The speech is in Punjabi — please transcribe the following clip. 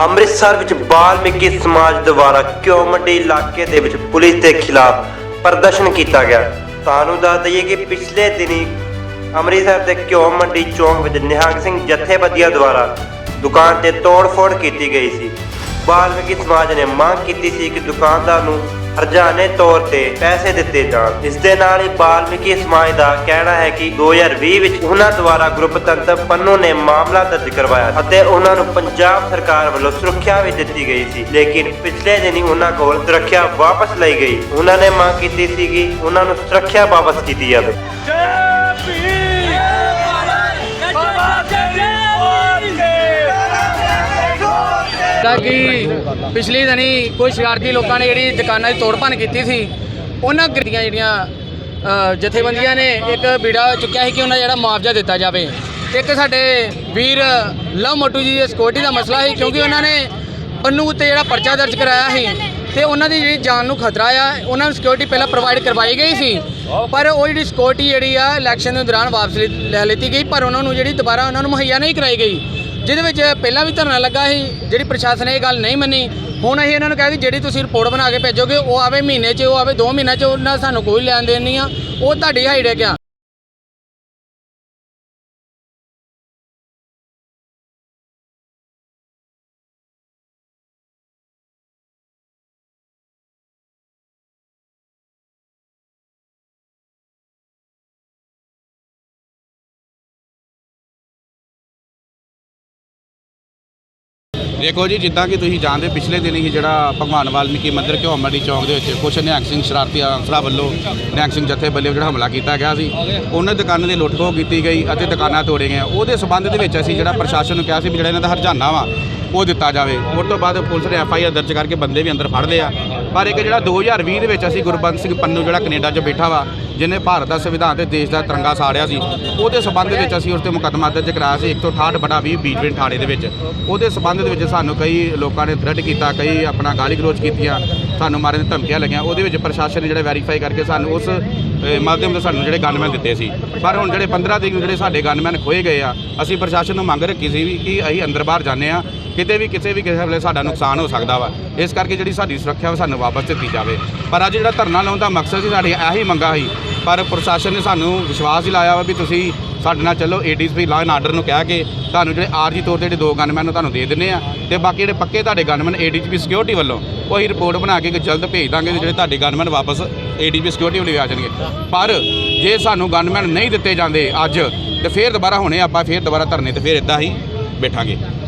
ਅੰਮ੍ਰਿਤਸਰ ਵਿੱਚ ਬਾਲਮਿਕੀ ਸਮਾਜ ਦੁਆਰਾ ਕਿਉਂ ਮੰਡੀ ਇਲਾਕੇ ਦੇ ਵਿੱਚ ਪੁਲਿਸ ਦੇ ਖਿਲਾਫ ਪ੍ਰਦਰਸ਼ਨ ਕੀਤਾ ਗਿਆ? ਤੁਹਾਨੂੰ ਦੱਸ ਦਈਏ ਕਿ ਪਿਛਲੇ ਦਿਨੀ ਅੰਮ੍ਰਿਤਸਰ ਦੇ ਕਿਉਂ ਮੰਡੀ ਚੌਂਕ ਵਿੱਚ ਨਿਹੰਗ ਸਿੰਘ ਜਥੇਬੰਦੀਆਂ ਦੁਆਰਾ ਦੁਕਾਨ ਤੇ ਤੋੜ-ਫੋੜ ਕੀਤੀ ਗਈ ਸੀ। ਬਾਲਮੀਕੀ ਸਮਾਜ ਨੇ ਮੰਗ ਕੀਤੀ ਸੀ ਕਿ ਦੁਕਾਨਦਾਰ ਨੂੰ ਹਰਜਾਨੇ ਤੌਰ ਤੇ ਪੈਸੇ ਦਿੱਤੇ ਜਾਣ। ਇਸ ਦੇ ਨਾਲ ਹੀ ਬਾਲਮੀਕੀ ਸਮਾਜ ਦਾ ਕਹਿਣਾ ਹੈ ਕਿ 2020 ਵਿੱਚ ਉਹਨਾਂ ਦੁਆਰਾ ਗਰੁੱਪ ਤੰਤਰ ਪੰਨੂ ਨੇ ਮਾਮਲਾ ਦਰਜ ਕਰਵਾਇਆ ਅਤੇ ਉਹਨਾਂ ਨੂੰ ਪੰਜਾਬ ਸਰਕਾਰ ਵੱਲੋਂ ਸੁਰੱਖਿਆ ਵੀ ਦਿੱਤੀ ਗਈ ਸੀ। ਲੇਕਿਨ ਪਿਛਲੇ ਦਿਨੀ ਉਹਨਾਂ ਕੋਲ ਸੁਰੱਖਿਆ ਵਾਪਸ ਲਈ ਗਈ। ਉਹਨਾਂ ਨੇ ਮੰਗ ਕੀਤੀ ਸੀ ਕਿ ਉਹਨਾਂ ਨੂੰ ਸੁਰੱਖਿਆ ਵਾਪਸ ਕੀਤੀ ਜਾਵੇ। ਤਾਂ ਕਿ ਪਿਛਲੀ ਦਿਨੀ ਕੋਈ ਸ਼ਰਾਰਤੀ ਲੋਕਾਂ ਨੇ ਜਿਹੜੀ ਦੁਕਾਨਾਂ ਦੀ ਤੋੜਭੰਨ ਕੀਤੀ ਸੀ, ਉਹਨਾਂ ਗੱਡੀਆਂ ਜਿਹੜੀਆਂ ਜਥੇਬੰਦੀਆਂ ਨੇ ਇੱਕ ਬੀੜਾ ਚੁੱਕਿਆ ਸੀ ਕਿ ਉਹਨਾਂ ਦਾ ਜਿਹੜਾ ਮੁਆਵਜ਼ਾ ਦਿੱਤਾ ਜਾਵੇ। ਇੱਕ ਸਾਡੇ ਵੀਰ ਲਵ ਮੋਟੂ ਜੀ ਦੀ ਸਿਕਿਉਰਿਟੀ ਦਾ ਮਸਲਾ ਸੀ ਕਿਉਂਕਿ ਉਹਨਾਂ ਨੇ ਪੰਨੂ ਉੱਤੇ ਜਿਹੜਾ ਪਰਚਾ ਦਰਜ ਕਰਾਇਆ ਸੀ ਤੇ ਉਹਨਾਂ ਦੀ ਜਿਹੜੀ ਜਾਨ ਨੂੰ ਖਤਰਾ ਆ, ਉਹਨਾਂ ਨੂੰ ਸਿਕਿਉਰਿਟੀ ਪਹਿਲਾਂ ਪ੍ਰੋਵਾਈਡ ਕਰਵਾਈ ਗਈ ਸੀ। ਪਰ ਉਹ ਜਿਹੜੀ ਸਿਕਿਉਰਿਟੀ ਜਿਹੜੀ ਆ ਇਲੈਕਸ਼ਨ ਦੇ ਦੌਰਾਨ ਵਾਪਸ ਲਿ- ਲੈ ਲਿੱਤੀ ਗਈ, ਪਰ ਉਹਨਾਂ ਨੂੰ ਜਿਹੜੀ ਦੁਬਾਰਾ ਉਹਨਾਂ ਨੂੰ ਮੁਹੱਈਆ ਨਹੀਂ ਕਰਾਈ ਗਈ। ਜਿਹਦੇ ਵਿੱਚ ਪਹਿਲਾਂ ਵੀ ਧਰਨਾ ਲੱਗਾ ਸੀ, ਜਿਹੜੀ ਪ੍ਰਸ਼ਾਸਨ ਨੇ ਇਹ ਗੱਲ ਨਹੀਂ ਮੰਨੀ, ਹੁਣ ਅਸੀਂ ਇਹਨਾਂ ਨੂੰ ਕਿਹਾ ਕਿ ਜਿਹੜੀ ਤੁਸੀਂ ਰਿਪੋਰਟ ਬਣਾ ਕੇ ਭੇਜੋਗੇ, ਉਹ ਆਵੇ ਮਹੀਨੇ 'ਚ, ਉਹ ਆਵੇ 2 ਮਹੀਨਿਆਂ 'ਚ, ਉਹਨਾਂ ਸਾਨੂੰ ਕੋਈ ਲੈਣ ਦੇਣ ਨਹੀਂ ਆ, ਉਹ ਤੁਹਾਡੀ ਹਾਈਡ ਹੈ ਆ। ਦੇਖੋ ਜੀ, ਜਿੱਦਾਂ ਕਿ ਤੁਸੀਂ ਜਾਣਦੇ, ਪਿਛਲੇ ਦਿਨ ਹੀ ਜਿਹੜਾ ਭਗਵਾਨ ਵਾਲਮੀਕੀ ਮੰਦਿਰ ਘਿਓ ਮੰਡੀ ਚੌਂਕ ਦੇ ਵਿੱਚ ਕੁਛ ਨਿਹੰਗ ਸਿੰਘ ਸ਼ਰਾਰਤੀ ਅਨਸਰਾਂ ਵੱਲੋਂ ਨਿਹੰਗ ਸਿੰਘ ਜਥੇ ਵੱਲੋਂ ਜਿਹੜਾ ਹਮਲਾ ਕੀਤਾ ਗਿਆ ਸੀ। ਉਹਨਾਂ ਦੁਕਾਨਾਂ ਦੀ ਲੁੱਟਖੋ ਕੀਤੀ ਗਈ ਅਤੇ ਦੁਕਾਨਾਂ ਤੋੜੇ ਗਈਆਂ ਉਹਦੇ ਸਬੰਧ ਦੇ ਵਿੱਚ ਅਸੀਂ ਜਿਹੜਾ ਪ੍ਰਸ਼ਾਸਨ ਨੂੰ ਕਿਹਾ ਸੀ ਵੀ ਜਿਹੜਾ ਇਹਨਾਂ ਦਾ ਹਰਜਾਨਾ ਵਾ, ਉਹ ਦਿੱਤਾ ਜਾਵੇ। ਉਸ ਤੋਂ ਬਾਅਦ ਪੁਲਿਸ ਨੇ ਐਫ ਆਈ ਆਰ ਦਰਜ ਕਰਕੇ ਬੰਦੇ ਵੀ ਅੰਦਰ ਫੜ ਲਏ ਆ। ਪਰ ਇੱਕ ਜਿਹੜਾ 2020 ਦੇ ਵਿੱਚ ਅਸੀਂ ਗੁਰਬੰਦ ਸਿੰਘ ਪੰਨੂ ਜਿਹੜਾ ਕੈਨੇਡਾ 'ਚ ਬੈਠਾ ਵਾ, ਜਿਹਨੇ ਭਾਰਤ ਦਾ ਸੰਵਿਧਾਨ ਤੇ ਦੇਸ਼ ਦਾ ਤਿਰੰਗਾ ਸਾੜਿਆ ਸੀ, ਉਹਦੇ ਸਬੰਧ ਵਿੱਚ ਅਸੀਂ ਉਸ ਤੇ ਮੁਕੱਦਮਾ ਦਰਜ ਕਰਾਇਆ ਸੀ 168 ਬਟਾ 20 ਬੀਜਵਿੰਡ ਥਾਣੇ ਦੇ ਵਿੱਚ। ਉਹਦੇ ਸਬੰਧ ਦੇ ਵਿੱਚ ਸਾਨੂੰ ਕਈ ਲੋਕਾਂ ਨੇ ਥ੍ਰੈਟ ਕੀਤਾ, ਕਈ ਆਪਣਾ ਗਾਲੀ ਗਲੋਚ ਕੀਤੀਆਂ, ਸਾਨੂੰ ਮਾਰਨ ਦੀਆਂ ਧਮਕੀਆਂ ਲੱਗੀਆਂ। ਉਹਦੇ ਵਿੱਚ ਪ੍ਰਸ਼ਾਸਨ ਨੇ ਜਿਹੜਾ ਵੈਰੀਫਾਈ ਕਰਕੇ ਸਾਨੂੰ ਉਸ ਮਾਧਿਅਮ ਤੋਂ ਸਾਨੂੰ ਜਿਹੜੇ ਗਨਮੈਨ ਦਿੱਤੇ ਸੀ। ਪਰ ਹੁਣ ਜਿਹੜੇ 15 ਤਰੀਕ ਨੂੰ ਜਿਹੜੇ ਸਾਡੇ ਗਨਮੈਨ ਖੋਏ ਗਏ ਆ, ਅਸੀਂ ਪ੍ਰਸ਼ਾਸਨ ਨੂੰ ਮੰਗ ਰੱਖੀ ਸੀ ਵੀ ਕਿ ਅਸੀਂ ਅੰਦਰ ਬਾਹਰ ਜਾਂਦੇ ਆ ਕਿਤੇ ਵੀ ਕਿਸੇ ਵੀ ਕਿਸੇ ਵੇਲੇ ਸਾਡਾ ਨੁਕਸਾਨ ਹੋ ਸਕਦਾ ਵਾ। ਇਸ ਕਰਕੇ ਜਿਹੜੀ ਸਾਡੀ ਸੁਰੱਖਿਆ ਵਾ ਸਾਨੂੰ ਵਾਪਸ ਦਿੱਤੀ ਜਾਵੇ। ਪਰ ਅੱਜ ਜਿਹੜਾ ਧਰਨਾ ਲਾਉਣ ਦਾ ਮਕਸਦ ਸੀ, ਸਾਡੀ ਇਹੀ ਮੰਗਾ ਸੀ। ਪਰ ਪ੍ਰਸ਼ਾਸਨ ਨੇ ਸਾਨੂੰ ਵਿਸ਼ਵਾਸ ਦਿਲਾਇਆ ਵਾ ਵੀ ਤੁਸੀਂ ਸਾਡੇ ਨਾਲ ਚੱਲੋ ਏਡੀਸਪੀ ਲਾਅ ਐਂਡ ਆਰਡਰ ਨੂੰ ਕਹਿ ਕੇ ਤੁਹਾਨੂੰ ਜਿਹੜੇ ਆਰਜੀ ਤੌਰ ਤੇ ਜਿਹੜੇ ਦੋ ਗਨਮੈਨ ਨੂੰ ਤੁਹਾਨੂੰ ਦੇ ਦਿੰਨੇ ਆ। ਤੇ ਬਾਕੀ ਜਿਹੜੇ ਪੱਕੇ ਤੁਹਾਡੇ ਗਨਮੈਨ ਏਡੀਜੀਪੀ ਸਿਕਿਉਰਿਟੀ ਵੱਲੋਂ, ਉਹੀ ਰਿਪੋਰਟ ਬਣਾ ਕੇ ਜਲਦ ਭੇਜ ਦਾਂਗੇ ਜਿਹੜੇ ਤੁਹਾਡੇ ਗਨਮੈਨ ਵਾਪਸ ਏਡੀਜੀਪੀ ਸਿਕਿਉਰਿਟੀ ਵੱਲ ਆ ਜਾਣਗੇ। ਪਰ ਜੇ ਸਾਨੂੰ ਗਨਮੈਨ ਨਹੀਂ ਦਿੱਤੇ ਜਾਂਦੇ ਅੱਜ, ਤੇ ਫੇਰ ਦੁਬਾਰਾ ਹੁਣੇ ਆਪਾਂ ਫੇਰ ਦੁਬਾਰਾ ਧਰਨੇ ਤੇ ਫੇਰ ਇਦਾਂ ਹੀ ਬੈਠਾਂਗੇ।